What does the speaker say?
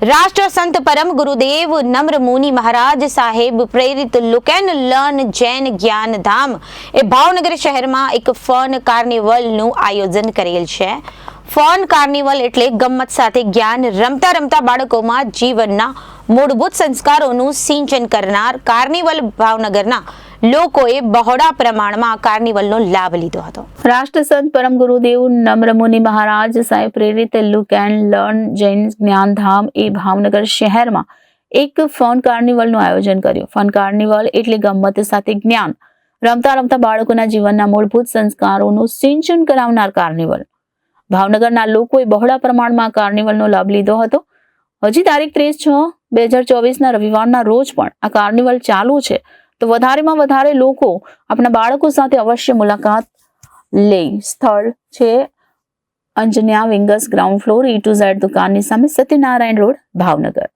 રાષ્ટ્ર સંત પરમ ગુરુદેવ નમ્ર મુનિ મહારાજ સાહેબ પ્રેરિત લુક એન્ડ લર્ન જૈન જ્ઞાન ધામ એ ભાવનગર શહેરમાં એક ફન કાર્નિવલનું આયોજન કરેલ છે. ફન કાર્નિવલ એટલે ગમત સાથે જ્ઞાન રમતા રમતા બાળકોમાં જીવનના મૂળભૂત સંસ્કારોનું સિંચન કરનાર કાર્નિવલ ભાવનગરના લોકોએ બહોળા પ્રમાણમાં આ કાર્નિવલનો લાભ લીધો હતો. રાષ્ટ્રસંત પરમ ગુરુદેવ નમ્રમુનિ મહારાજ સાહેબ પ્રેરિત look and learn Jain Gyandham એ ભાવનગર શહેરમાં એક ફન કાર્નિવલનું આયોજન કર્યું. ફન કાર્નિવલ એટલે ગમત સાથે જ્ઞાન. રમતા રમતા બાળકોના જીવનના મૂળભૂત સંસ્કારોનું સિંચન કરાવનાર કાર્નિવલ. ભાવનગરના લોકોએ બહોળા પ્રમાણમાં કાર્નિવલનો લાભ લીધો હતો. હજી તારીખ ત્રીસ છ, બે હજાર ચોવીસના રવિવારના રોજ પણ આ કાર્નિવલ ચાલુ છે. તો વધારેમાં વધારે લોકો આપણા બાળકો સાથે અવશ્ય મુલાકાત લે. સ્થળ છે Anjanya wings ground floor E to Z દુકાનની સામે સત્યનારાયણ રોડ, ભાવનગર.